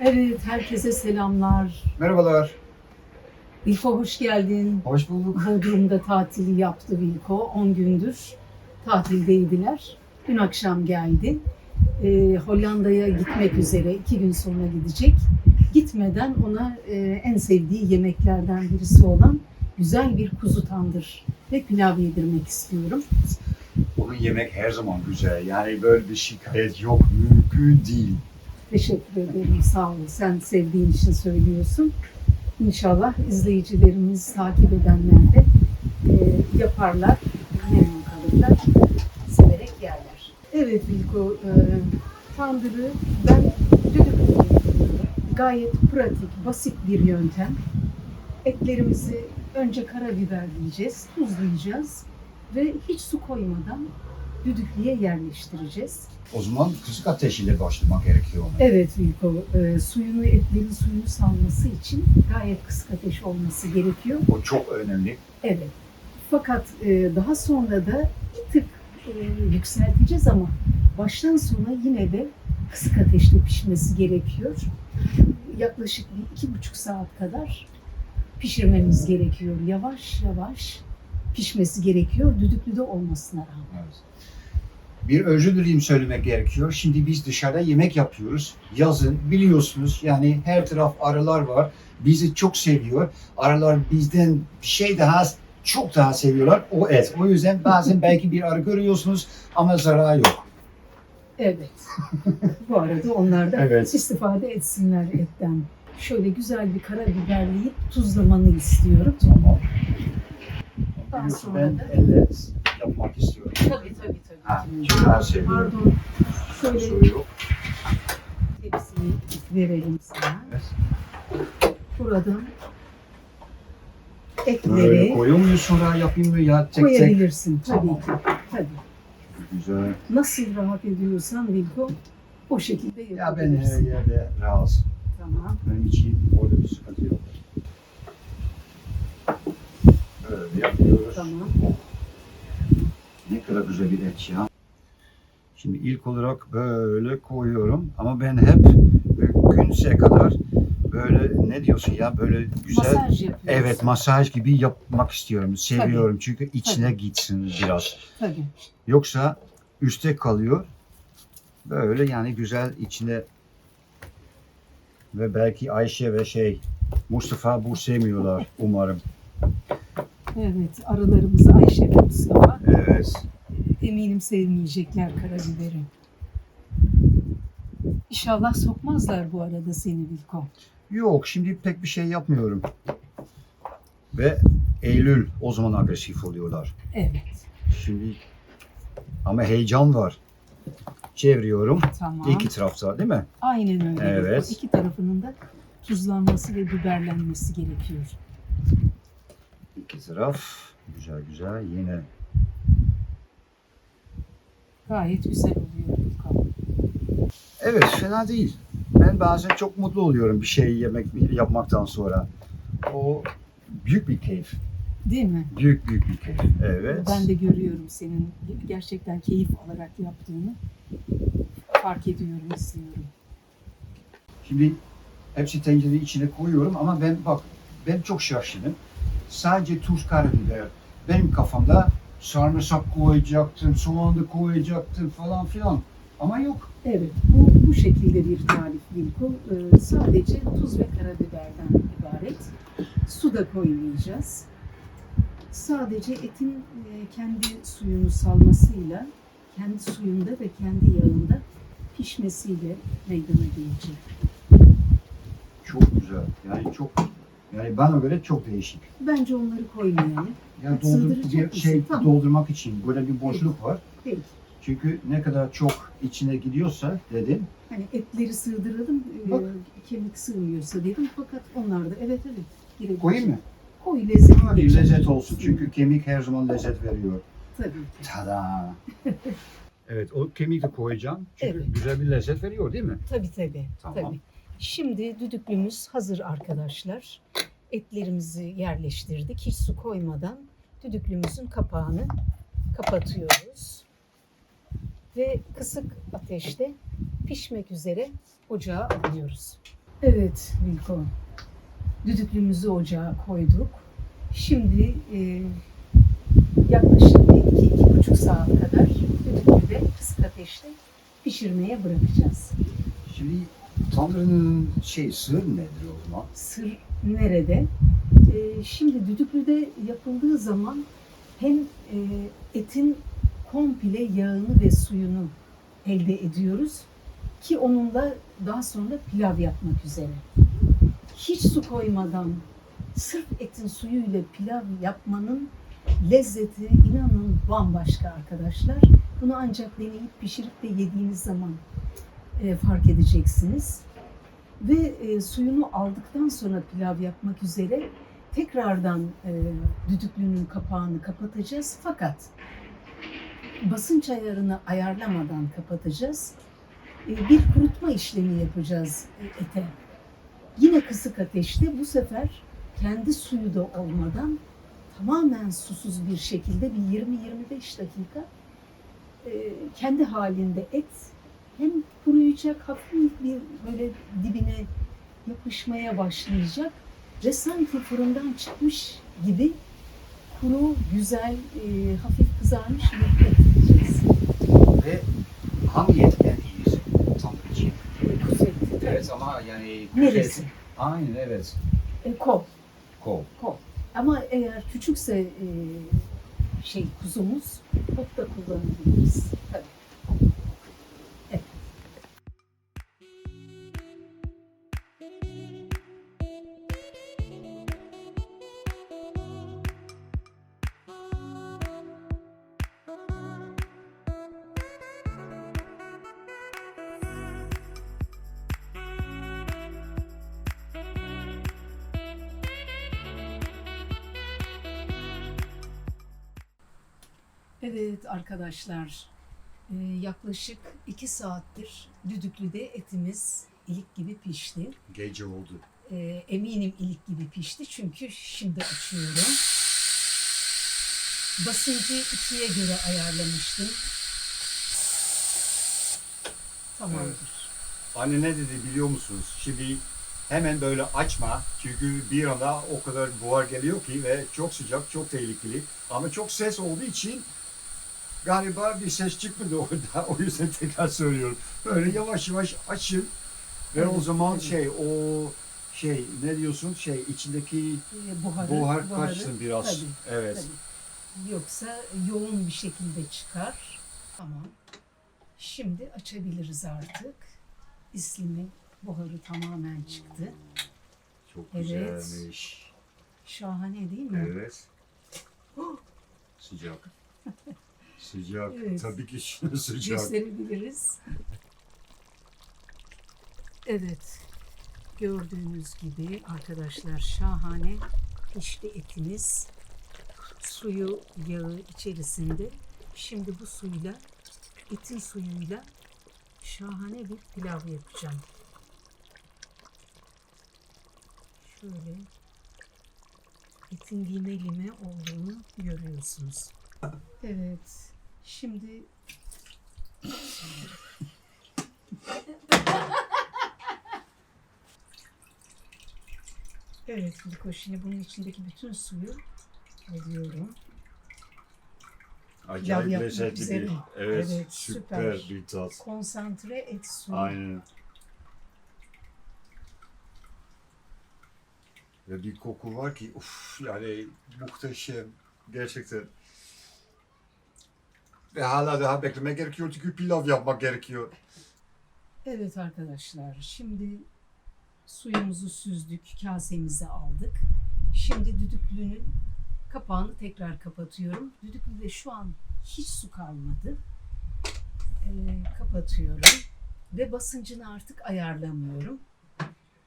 Evet, herkese selamlar. Merhabalar. Vilko hoş geldin. Hoş bulduk. Bodrum'da tatili yaptı Vilko. 10 gündür tatildeydiler. Dün akşam geldi. Ee, Hollanda'ya gitmek üzere. iki gün sonra gidecek. Gitmeden ona e, en sevdiği yemeklerden birisi olan güzel bir kuzu tandır ve pilav yedirmek istiyorum. Onun yemek her zaman güzel. Yani böyle bir şikayet yok. Mümkün değil. Teşekkür ederim. Sağ ol. Sen sevdiğin için söylüyorsun. İnşallah izleyicilerimiz, takip edenler de e, yaparlar, memnun kalırlar, severek yerler. Evet Bilko, e, tandırı ben düdüklü yapıyorum. Gayet pratik, basit bir yöntem. Etlerimizi önce karabiberleyeceğiz, tuzlayacağız ve hiç su koymadan düdüklüye yerleştireceğiz. O zaman kısık ateşiyle başlamak gerekiyor ona. Evet Vilko, e, suyunu, etlerin suyunu salması için gayet kısık ateş olması gerekiyor. O çok önemli. Evet. Fakat e, daha sonra da bir tık e, yükselteceğiz ama baştan sona yine de kısık ateşte pişmesi gerekiyor. Yaklaşık bir iki buçuk saat kadar pişirmemiz gerekiyor. Yavaş yavaş pişmesi gerekiyor. Düdüklüde olmasına rağmen. Evet. Bir özür dileyim söylemek gerekiyor. Şimdi biz dışarıda yemek yapıyoruz. Yazın biliyorsunuz yani her taraf arılar var. Bizi çok seviyor. Arılar bizden bir şey daha çok daha seviyorlar. O et. O yüzden bazen belki bir arı görüyorsunuz ama zararı yok. Evet. Bu arada onlar da Evet. istifade etsinler etten. Şöyle güzel bir karabiberleyip tuzlamanı istiyorum. Tamam. Daha sonra ben da- elle yapmak istiyorum. Tabii tabii. Ha. Pardon. Şöyle Sorun yok. tepsiyi verelim sana. Evet. Buradan Böyle etleri koyuyor muyuz sonra yapayım mı ya tek tek? koyabilirsin. Tabii Tamam. ki. Tabii. Güzel. Nasıl rahat ediyorsan Vilko o şekilde Ya ben her yapabilirsin. yerde rahatsız. Tamam. Benim için orada bir sıkıntı yok. Böyle yapıyoruz. Tamam. Ne kadar güzel bir et ya. Şimdi ilk olarak böyle koyuyorum ama ben hep günse kadar böyle ne diyorsun ya böyle güzel Masaj evet masaj gibi yapmak istiyorum. Seviyorum çünkü içine gitsin biraz. Tabii. Yoksa üstte kalıyor. Böyle yani güzel içine ve belki Ayşe ve şey Mustafa bu sevmiyorlar umarım. Evet. Arılarımız Ayşe ve Mustafa. Evet. Eminim sevmeyecekler karabiberi. İnşallah sokmazlar bu arada seni Vilko. Yok şimdi pek bir şey yapmıyorum. Ve Eylül o zaman agresif oluyorlar. Evet. Şimdi ama heyecan var. Çeviriyorum. Tamam. İki tarafta değil mi? Aynen öyle. Evet. İki tarafının da tuzlanması ve biberlenmesi gerekiyor. İki taraf. Güzel güzel. Yine Gayet güzel oluyor. Evet fena değil. Ben bazen çok mutlu oluyorum bir şey yemek yapmaktan sonra. O büyük bir keyif. Değil mi? Büyük büyük bir keyif. Evet. Ben de görüyorum senin gerçekten keyif alarak yaptığını. Fark ediyorum, izliyorum. Şimdi hepsi tencerenin içine koyuyorum ama ben bak ben çok şaşırdım. Sadece tuz karabiber. Benim kafamda sarımsak koyacaktım, soğan da koyacaktım falan filan. Ama yok. Evet, bu, bu şekilde bir tarif Vilko. Ee, sadece tuz ve karabiberden ibaret. Su da koymayacağız. Sadece etin e, kendi suyunu salmasıyla, kendi suyunda ve kendi yağında pişmesiyle meydana gelecek. Çok güzel. Yani çok yani bana göre çok değişik. Bence onları koymayalım. Yani doldur, bir şey Tamam. doldurmak için böyle bir boşluk var. Peki. Çünkü ne kadar çok içine gidiyorsa dedim. Hani etleri sığdıralım, e, kemik sığmıyorsa dedim. Fakat onlar da evet evet. girebilir. Koyayım mı? Koy lezzet. Bir lezzet olsun çünkü kemik her zaman lezzet veriyor. Tabii ki. Tada! evet o kemik de koyacağım. Çünkü Evet. güzel bir lezzet veriyor değil mi? Tabii tabii. Tamam. tabii. Şimdi düdüklümüz hazır arkadaşlar. Etlerimizi yerleştirdik. Hiç su koymadan düdüklümüzün kapağını kapatıyoruz. Ve kısık ateşte pişmek üzere ocağa alıyoruz. Evet Vilko. Düdüklümüzü ocağa koyduk. Şimdi e, yaklaşık bir iki, iki buçuk saat kadar düdüklüde kısık ateşte pişirmeye bırakacağız. Şimdi Tanrı'nın şey sır nedir o zaman? Sır nerede? E, şimdi düdüklüde yapıldığı zaman hem e, etin komple yağını ve suyunu elde ediyoruz ki onunla daha sonra pilav yapmak üzere. Hiç su koymadan sırf etin suyuyla pilav yapmanın lezzeti inanın bambaşka arkadaşlar. Bunu ancak deneyip pişirip de yediğiniz zaman e, fark edeceksiniz. Ve e, suyunu aldıktan sonra pilav yapmak üzere tekrardan e, düdüklünün kapağını kapatacağız. Fakat basınç ayarını ayarlamadan kapatacağız. E, bir kurutma işlemi yapacağız e, ete. Yine kısık ateşte bu sefer kendi suyu da olmadan tamamen susuz bir şekilde bir 20-25 dakika e, kendi halinde et hem kuruyacak hafif bir böyle dibine yapışmaya başlayacak ve sanki fırından çıkmış gibi kuru, güzel, e, hafif kızarmış bir et yiyeceğiz. Ve hangi etten iyiyiz Tanrı için? Kuzu eti. Evet ama yani... Neresi? Aynen evet. E, kol. Kol. Ama eğer küçükse e, şey kuzumuz ot da kullanabiliriz. Tabii. Evet arkadaşlar, e, yaklaşık iki saattir düdüklüde etimiz ilik gibi pişti. Gece oldu. E, eminim ilik gibi pişti çünkü şimdi açıyorum. Basıncı ikiye göre ayarlamıştım. Tamamdır. Anne ne dedi biliyor musunuz? Şimdi hemen böyle açma. Çünkü bir anda o kadar buhar geliyor ki ve çok sıcak, çok tehlikeli. Ama çok ses olduğu için galiba bir ses çıkmadı orada. O yüzden tekrar söylüyorum. Böyle yavaş yavaş açın. Ve o Evet, zaman evet. şey o şey ne diyorsun şey içindeki E, buharı, buhar buharı- kaçsın biraz. Tabii, evet. tabii. Yoksa yoğun bir şekilde çıkar. Tamam. Şimdi açabiliriz artık. İslimin buharı tamamen çıktı. Çok Evet. güzelmiş. Şahane değil mi? Evet. Sıcak. Sıcak. Evet. Tabii ki şimdi sıcak. gösterebiliriz. Evet. Gördüğünüz gibi arkadaşlar şahane pişti etimiz. Suyu, yağı içerisinde. Şimdi bu suyla, etin suyuyla şahane bir pilav yapacağım. Şöyle etin lime lime olduğunu görüyorsunuz. Evet. Şimdi Evet Liko şimdi bunun içindeki bütün suyu alıyorum. Acayip yapmak lezzetli üzere. bir, evet, Evet, süper, süper. bir tat. Konsantre et suyu. Aynen. Ve bir koku var ki uf yani muhteşem gerçekten. Ve hala daha beklemek gerekiyor çünkü pilav yapmak gerekiyor. Evet arkadaşlar şimdi suyumuzu süzdük, kasemize aldık. Şimdi düdüklünün kapağını tekrar kapatıyorum. Düdüklüde şu an hiç su kalmadı. Ee, kapatıyorum ve basıncını artık ayarlamıyorum.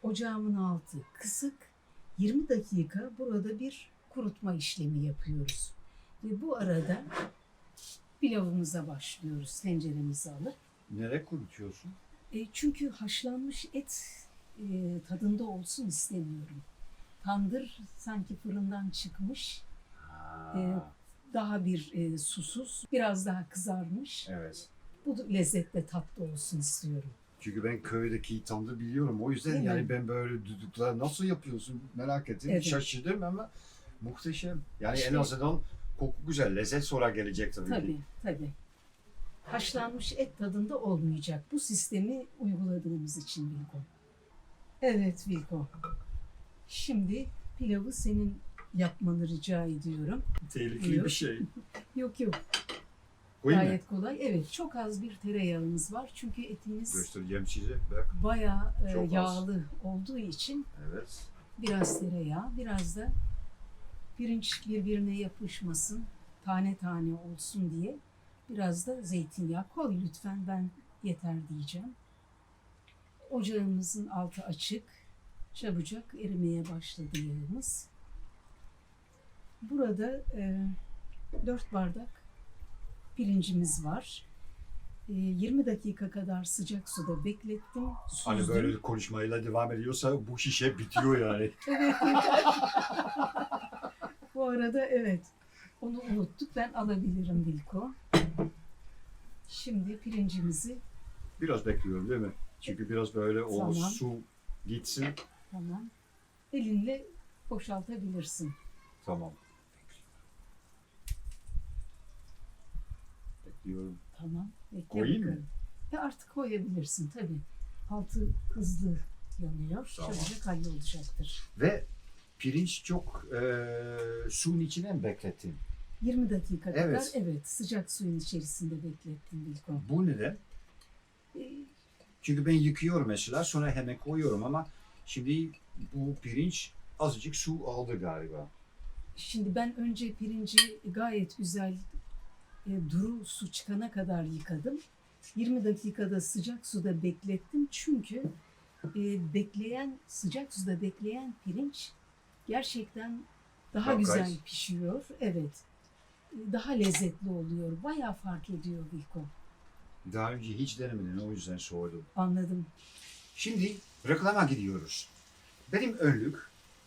Ocağımın altı kısık. 20 dakika burada bir kurutma işlemi yapıyoruz. Ve bu arada pilavımıza başlıyoruz tenceremizi alıp. Nereye kurutuyorsun? E, çünkü haşlanmış et e, tadında olsun istemiyorum. Tandır sanki fırından çıkmış, Ha, daha bir e, susuz, biraz daha kızarmış. evet. Bu da lezzetle tatlı olsun istiyorum. Çünkü ben köydeki tandı biliyorum. O yüzden Değil yani mi? ben böyle düdükler nasıl yapıyorsun merak ettim. Evet. Şaşırdım ama muhteşem. Yani en İşte- azından koku güzel. Lezzet sonra gelecek tabii, ki. Tabii, tabii. Haşlanmış et tadında olmayacak. Bu sistemi uyguladığımız için Vilko. Evet Vilko. Şimdi pilavı senin yapmanı rica ediyorum. Tehlikeli Buyur. bir şey. Yok yok Koyayım gayet kolay. Evet çok az bir tereyağımız var. Çünkü etimiz Göstereceğim size. Bak. bayağı e, Çok az. yağlı olduğu için Evet. biraz tereyağı, biraz da pirinç birbirine yapışmasın, tane tane olsun diye biraz da zeytinyağı koy lütfen ben yeter diyeceğim. Ocağımızın altı açık, çabucak erimeye başladı yağımız. Burada e, 4 bardak pirincimiz var. E, 20 dakika kadar sıcak suda beklettim. Hani süzdüm. böyle konuşmayla devam ediyorsa bu şişe bitiyor yani. Evet. Bu arada evet. Onu unuttuk. Ben alabilirim Vilko. Şimdi pirincimizi Biraz bekliyorum değil mi? Çünkü biraz böyle o Tamam. su gitsin. tamam elinle boşaltabilirsin. Tamam. Bekliyorum. Tamam. Bekle Koyayım mı? bakalım. Ya artık koyabilirsin tabii. Altı hızlı yanıyor. Tamam. Çabucak hallolacaktır. Ve pirinç çok e, suyun içine mi beklettin? 20 dakika kadar Evet. evet sıcak suyun içerisinde beklettim Vilko. Bu neden? Ee, Çünkü ben yıkıyorum mesela sonra hemen koyuyorum ama şimdi bu pirinç azıcık su aldı galiba. Şimdi ben önce pirinci gayet güzel e, duru su çıkana kadar yıkadım. 20 dakikada sıcak suda beklettim çünkü e, bekleyen sıcak suda bekleyen pirinç gerçekten daha Daha güzel pişiyor. Evet. Daha lezzetli oluyor. Bayağı fark ediyor Vilko. Daha önce hiç denemedin o yüzden sordum. Anladım. Şimdi reklama gidiyoruz. Benim önlük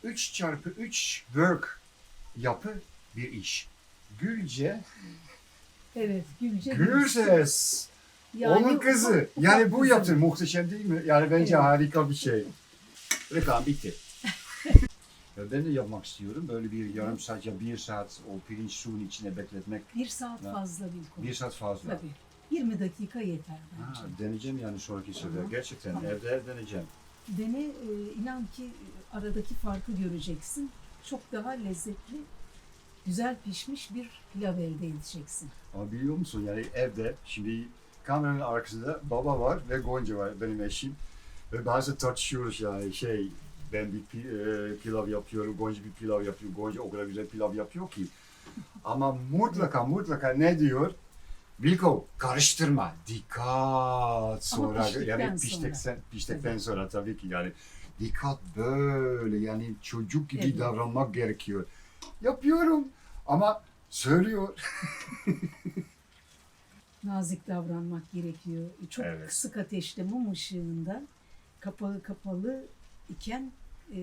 3 çarpı 3 work yapı bir iş. Gülce Evet, Gülce. Gülses. Yani Onun kızı. Yani bu yaptı muhteşem değil mi? Yani bence Evet. harika bir şey. Reklam bitti. Ya ben de yapmak istiyorum. Böyle bir yarım saat ya bir saat o pirinç suyun içine bekletmek. Bir saat Ya. fazla Vilko. Bir saat fazla. Tabii. 20 dakika yeter bence. Ha, deneyeceğim yani sonraki sefer. Tamam. Gerçekten Tamam. evde deneyeceğim. Dene e, inan ki aradaki farkı göreceksin. Çok daha lezzetli, güzel pişmiş bir pilav elde edeceksin. Ama biliyor musun yani evde şimdi kameranın arkasında baba var ve Gonca var benim eşim. Ve bazen tartışıyoruz yani şey ben bir e, pilav yapıyorum, Gonca bir pilav yapıyor. Gonca o kadar güzel pilav yapıyor ki. Ama mutlaka mutlaka ne diyor? Bilko karıştırma. Dikkat sonra. yani piştikten, piştikten sonra tabii ki yani. Dikkat böyle yani çocuk gibi Evet. davranmak gerekiyor. Yapıyorum ama söylüyor. Nazik davranmak gerekiyor. Çok Evet. kısık ateşte mum ışığında kapalı kapalı iken e,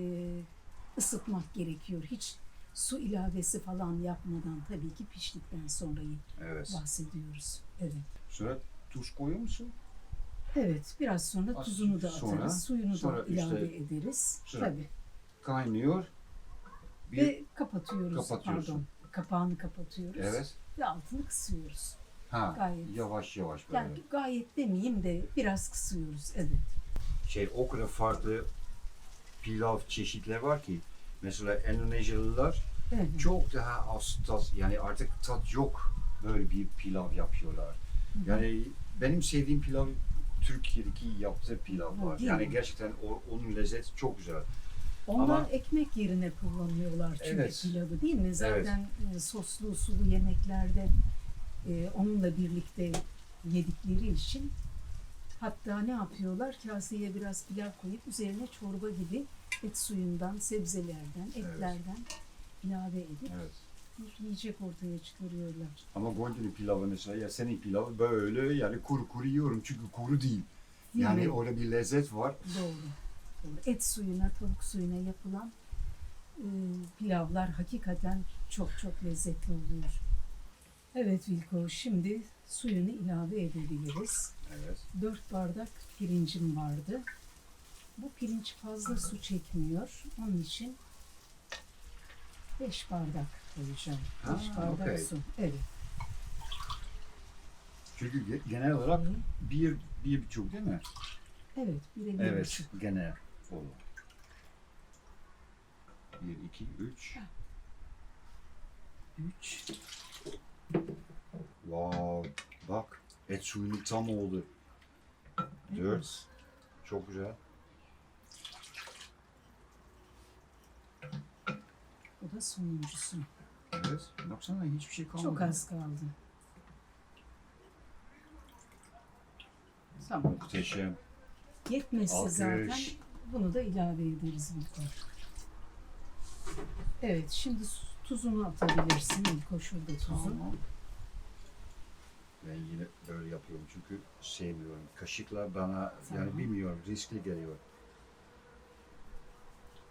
ısıtmak gerekiyor. Hiç su ilavesi falan yapmadan tabii ki piştikten sonra Evet. bahsediyoruz. Evet. Sonra tuz koyuyor musun? Evet, biraz sonra Az tuzunu da atarız, sonra- suyunu sonra da ilave işte- ederiz. Sonra Tabii. Kaynıyor. Bir, Ve kapatıyoruz. Kapatıyorsun. Pardon. Kapağını kapatıyoruz. evet. Ve altını kısıyoruz. Ha, Gayet. yavaş yavaş böyle. Yani gayet demeyeyim de biraz kısıyoruz. Evet. Şey o kadar farklı pilav çeşitleri var ki. Mesela Endonezyalılar evet. çok daha az tat, yani artık tat yok böyle bir pilav yapıyorlar. Yani benim sevdiğim pilav Türkiye'deki yaptığı pilav var. değil Yani mi? gerçekten o, onun lezzeti çok güzel. Onlar Ama- ekmek yerine kullanıyorlar çünkü Evet. pilavı değil mi? Zaten e, soslu sulu yemeklerde e, onunla birlikte yedikleri için hatta ne yapıyorlar? Kaseye biraz pilav koyup üzerine çorba gibi et suyundan, sebzelerden, etlerden ilave edip Evet. bir yiyecek ortaya çıkarıyorlar. Ama Gonca'nın pilavı mesela ya senin pilavı böyle yani kuru kuru yiyorum çünkü kuru değil. Yani mi? orada bir lezzet var. Doğru. Doğru. Et suyuna, tavuk suyuna yapılan e, pilavlar hakikaten çok çok lezzetli oluyor. Evet Vilko, şimdi suyunu ilave edebiliriz. Evet. 4 bardak pirincim vardı. Bu pirinç fazla su çekmiyor. Onun için 5 bardak koyacağım. 5 Ha, bardak okey. su. Evet. Çünkü ge- genel olarak bir, bir buçuk değil mi? Evet. Bir de Evet, buçuk. genel olur. Bir, iki, üç. Üç. Wow, bak et suyunu tam oldu. Dört. Çok güzel. Bu da sonuncusu. Evet. Baksana hiçbir şey kalmadı. Çok az kaldı. Tamam. Muhteşem. Yetmezse Alkış. zaten bunu da ilave ederiz Vilko. Evet şimdi tuzunu atabilirsin Vilko şurada tuzu. Tamam. Ben yine böyle yapıyorum çünkü sevmiyorum. Kaşıkla bana yani bilmiyorum riskli geliyor.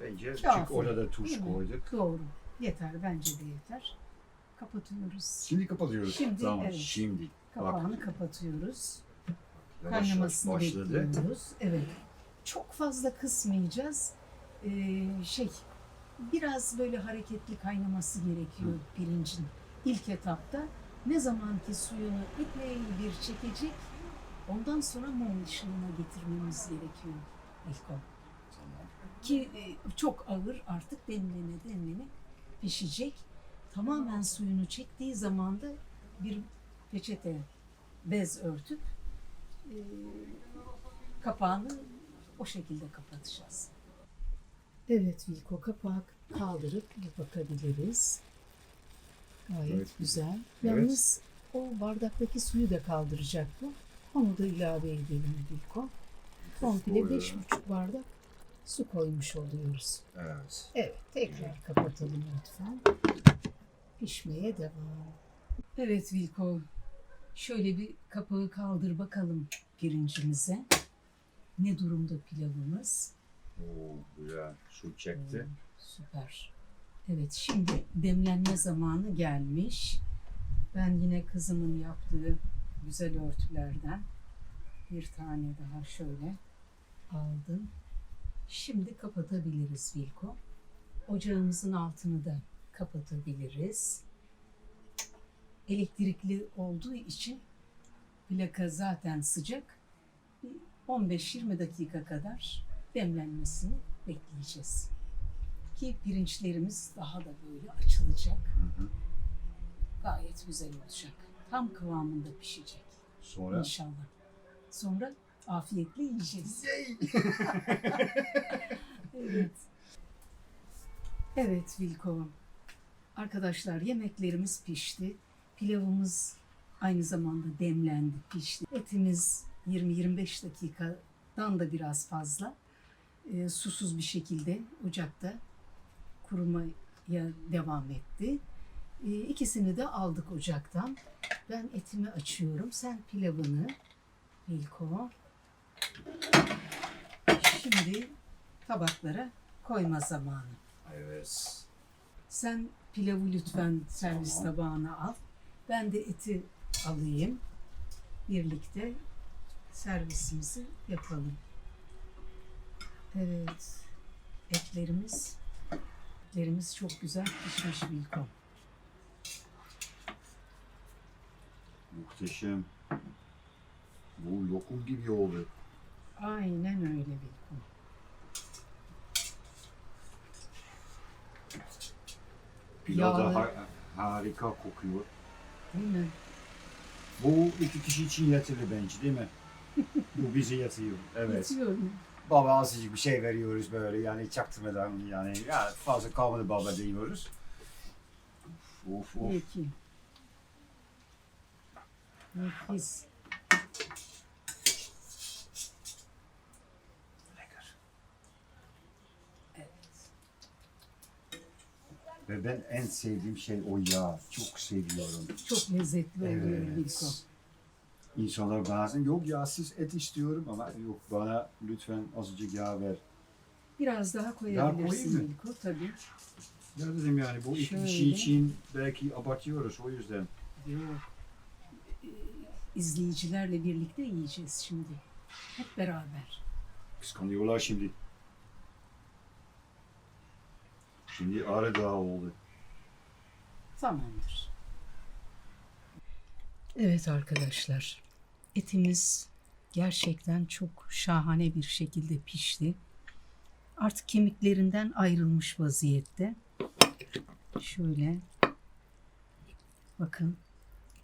Bence çünkü orada da tuz değil mi? koyduk. Doğru. Yeter bence de yeter. Kapatıyoruz. Şimdi kapatıyoruz. Şimdi, tamam. evet. Şimdi. Kapağını kapatıyoruz. Yavaş yavaş Kaynamasını başladı. bekliyoruz. Evet. Çok fazla kısmayacağız. Ee, şey biraz böyle hareketli kaynaması gerekiyor pirincin ilk etapta. Ne zaman ki suyunu epey bir çekecek ondan sonra mum ışığına getirmemiz gerekiyor İlko. Tamam. Ki e, çok ağır artık demlene demlene pişecek. Tamamen suyunu çektiği zaman da bir peçete bez örtüp e, kapağını o şekilde kapatacağız. Evet Vilko kapak kaldırıp bakabiliriz. Gayet Evet. güzel. Evet. Yalnız o bardaktaki suyu da kaldıracak bu. Onu da ilave edelim Vilko. Komple beş buçuk bardak su koymuş oluyoruz. Evet. Evet, tekrar kapatalım lütfen. Pişmeye devam. Evet Vilko, şöyle bir kapağı kaldır bakalım pirincimize. Ne durumda pilavımız? Oo, güzel. Su çekti. Hmm, süper. Evet, şimdi demlenme zamanı gelmiş. Ben yine kızımın yaptığı güzel örtülerden bir tane daha şöyle aldım. Şimdi kapatabiliriz Vilko. Ocağımızın altını da kapatabiliriz. Elektrikli olduğu için plaka zaten sıcak. Bir 15-20 dakika kadar demlenmesini bekleyeceğiz. Ki pirinçlerimiz daha da böyle açılacak. Hı hı. Gayet güzel olacak. Tam kıvamında pişecek Sonra inşallah. Sonra afiyetle yiyeceğiz. Evet. Evet Vilko. Arkadaşlar yemeklerimiz pişti. Pilavımız aynı zamanda demlendi, pişti. Etimiz 20-25 dakikadan da biraz fazla e, susuz bir şekilde ocakta kurumaya devam etti. E, ikisini de aldık ocaktan. Ben etimi açıyorum. Sen pilavını Vilko. Şimdi tabaklara koyma zamanı. evet. Sen pilavı lütfen servis Tamam. tabağına al. Ben de eti alayım. Birlikte servisimizi yapalım. Evet. Etlerimiz etlerimiz çok güzel pişmiş Vilko. Muhteşem. Bu lokum gibi oldu. Aynen öyle Vilko. Pilav da Yağlı. harika kokuyor. Değil mi? Bu iki kişi için yeterli bence değil mi? Bu bizi yatıyor. Evet. Yetiyor mu? Baba azıcık bir şey veriyoruz böyle yani çaktırmadan yani ya fazla kalmadı baba diyoruz. Of of. Peki. Nefis. Ve ben en sevdiğim şey o yağ. Çok seviyorum. Çok lezzetli oluyor Evet. İnsanlar bazen yok yağsız et istiyorum ama yok bana lütfen azıcık yağ ver. Biraz daha koyabilirsin mı? Vilko tabii. Ya dedim yani bu iki Şöyle. kişi için belki abartıyoruz o yüzden. Yok. Ee, izleyicilerle birlikte yiyeceğiz şimdi. Hep beraber. Kıskanıyorlar şimdi. Şimdi arı daha oldu. Tamamdır. Evet arkadaşlar. Etimiz gerçekten çok şahane bir şekilde pişti. Artık kemiklerinden ayrılmış vaziyette. Şöyle bakın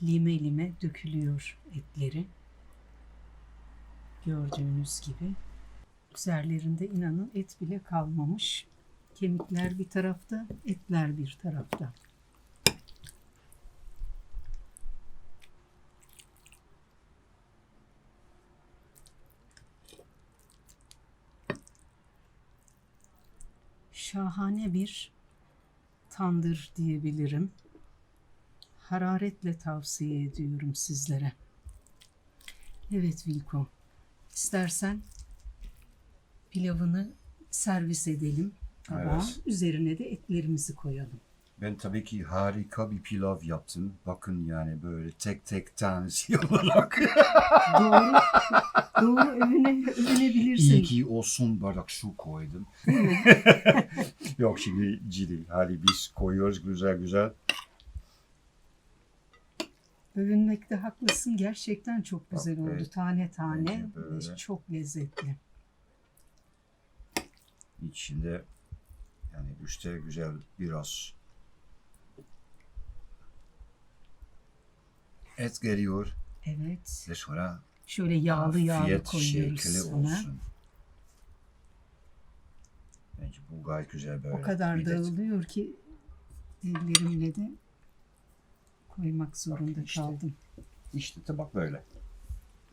lime lime dökülüyor etleri. Gördüğünüz gibi. Üzerlerinde inanın et bile kalmamış. Kemikler bir tarafta, etler bir tarafta. Şahane bir tandır diyebilirim. Hararetle tavsiye ediyorum sizlere. Evet Vilko. İstersen pilavını servis edelim. tabağa. Evet. Üzerine de etlerimizi koyalım. Ben tabii ki harika bir pilav yaptım. Bakın yani böyle tek tek tanesi olarak. Doğru. doğru övüne, övünebilirsin. İyi ki o son bardak su koydum. Yok şimdi ciddi. Hadi biz koyuyoruz güzel güzel. Övünmekte haklısın. Gerçekten çok güzel oldu. evet. Tane tane böyle. çok lezzetli. İçinde yani üstte güzel biraz et geliyor Evet. ve sonra Şöyle yağlı yağlı koyuyoruz şekli olsun. Bence bu gayet güzel böyle. O kadar bir de- dağılıyor ki ellerimle de koymak zorunda işte. kaldım. İşte tabak böyle.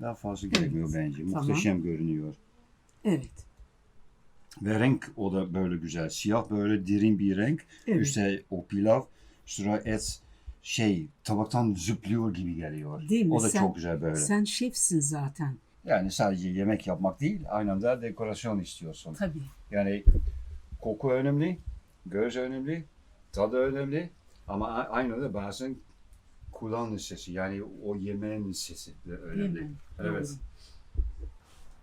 Daha fazla gerekmiyor bence. Tamam. Muhteşem görünüyor. Evet. Ve renk o da böyle güzel. Siyah böyle derin bir renk. Evet. İşte o pilav, sonra et şey tabaktan zıplıyor gibi geliyor. Değil mi? O da Sen- çok güzel böyle. Sen şefsin zaten. Yani sadece yemek yapmak değil, aynı anda dekorasyon istiyorsun. Tabii. Yani koku önemli, göz önemli, tadı önemli ama aynı anda bazen kulağın sesi yani o yemeğin sesi de önemli. mi? Evet. Doğru.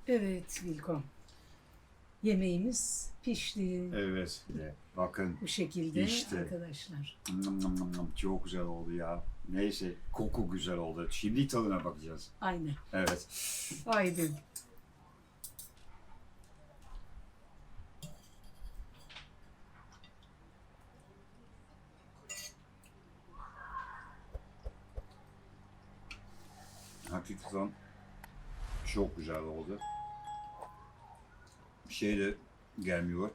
Evet Vilko. Yemeğimiz pişti. Evet. Bakın Bu şekilde İşte. arkadaşlar. Nom nom nom nom, çok güzel oldu ya. Neyse koku güzel oldu. Şimdi tadına bakacağız. Aynen. Evet. Haydi. Hakikaten çok güzel oldu. Bir şey de gelmiyor.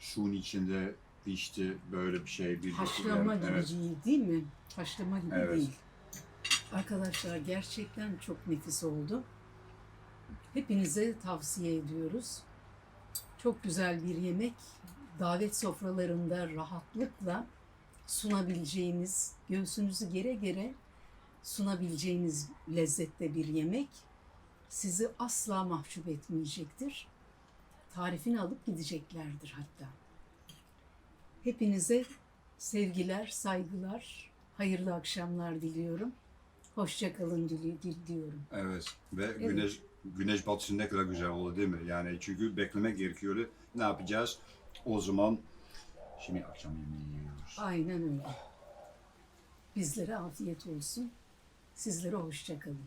Suyun içinde pişti böyle bir şey. Bir Haşlama gibi Evet. değil, mi? Haşlama gibi Evet. değil. Arkadaşlar gerçekten çok nefis oldu. Hepinize tavsiye ediyoruz. Çok güzel bir yemek. Davet sofralarında rahatlıkla sunabileceğiniz, göğsünüzü gere gere sunabileceğiniz lezzette bir yemek. Sizi asla mahcup etmeyecektir. Tarifini alıp gideceklerdir hatta. Hepinize sevgiler, saygılar, hayırlı akşamlar diliyorum. Hoşça kalın dili- diliyorum. Evet ve güneş güneş batışı ne kadar güzel oldu değil mi? Yani çünkü beklemek gerekiyordu. Ne yapacağız? O zaman şimdi akşam yemeği yiyoruz. Aynen öyle. Bizlere afiyet olsun. Sizlere hoşça kalın.